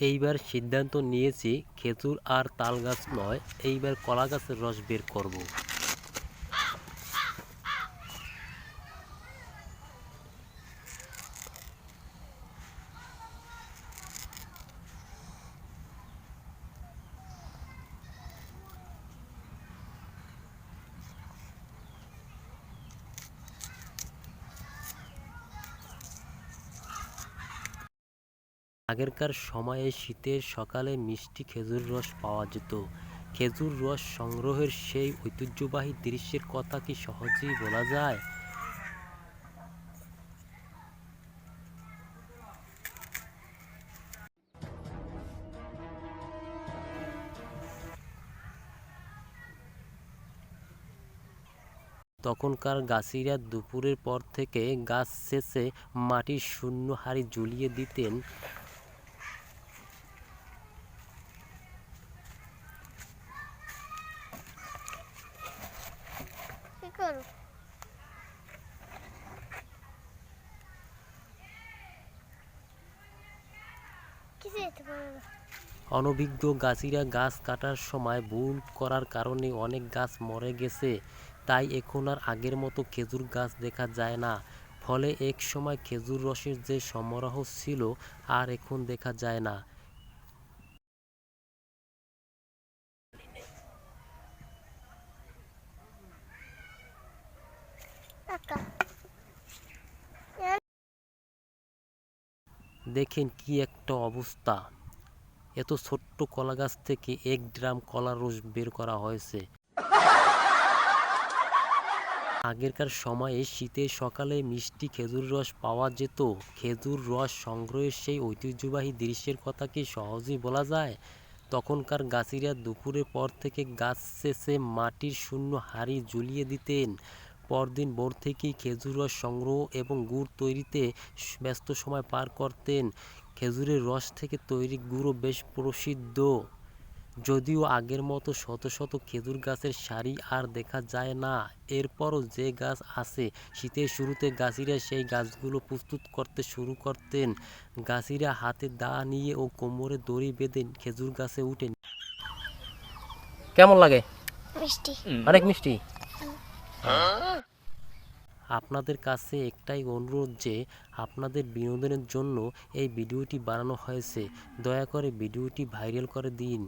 এইবার সিদ্ধান্ত নিয়েছি খেজুর আর তাল গাছ নয় এইবার কলা গাছের রস বের করব। আগেরকার সময়ে শীতের সকালে মিষ্টি খেজুর রস পাওয়া যেত। খেজুর রস সংগ্রহের সেই ঐতিহ্যবাহী দৃশ্যের কথা কি সহজেই বলা যায়? তখনকার গাছিরা দুপুরের পর থেকে গাছ শেষে মাটির শূন্য হাড়ি ঝুলিয়ে দিতেন কি করো কিছু যেতে পারো না অনভিজ্ঞ গাছিরা গাছ কাটার সময় ভুল করার কারণে অনেক গাছ মরে গেছে, তাই এখন আর আগের মতো খেজুর গাছ দেখা যায় না। ফলে এক সময় খেজুর রসের যে সমারোহ ছিল, আর এখন দেখা যায় না। দেখেন কি একটা অবস্থা। এত ছোট্ট কলা গাছ থেকে এক ড্রাম কলার রস বের করা হয়েছে। আগেরকার সময়ে শীতের সকালে মিষ্টি খেজুর রস পাওয়া যেত। খেজুর রস সংগ্রহের সেই ঐতিহ্যবাহী দৃশ্যের কথা কি সহজেই বলা যায়? তখনকার গাছিরা দুপুরের পর থেকে গাছ শেষে মাটির শূন্য হাড়ি ঝুলিয়ে দিতেন। পরদিন ভোর থেকেই খেজুর রস সংগ্রহ এবং গুড় তৈরিতে ব্যস্ত সময় পার করতেন। খেজুরের রস থেকে তৈরি গুঁড়ো বেশ প্রসিদ্ধ। যদিও আগের মতো শত শত খেজুর গাছের সারি আর দেখা যায় না। এরপরও যে গাছ আছে শীতের শুরুতে গাছিরা সেই গাছগুলো প্রস্তুত করতে শুরু করতেন। গাছিরা হাতে দা নিয়ে ও কোমরে দড়ি বেঁধে খেজুর গাছে উঠে কেমন লাগে? মিষ্টি। অনেক মিষ্টি। আপনাদের কাছে একটাই অনুরোধ যে আপনাদের বিনোদনের জন্য এই ভিডিওটি বানানো হয়েছে। দয়া করে ভিডিওটি ভাইরাল করে দিন।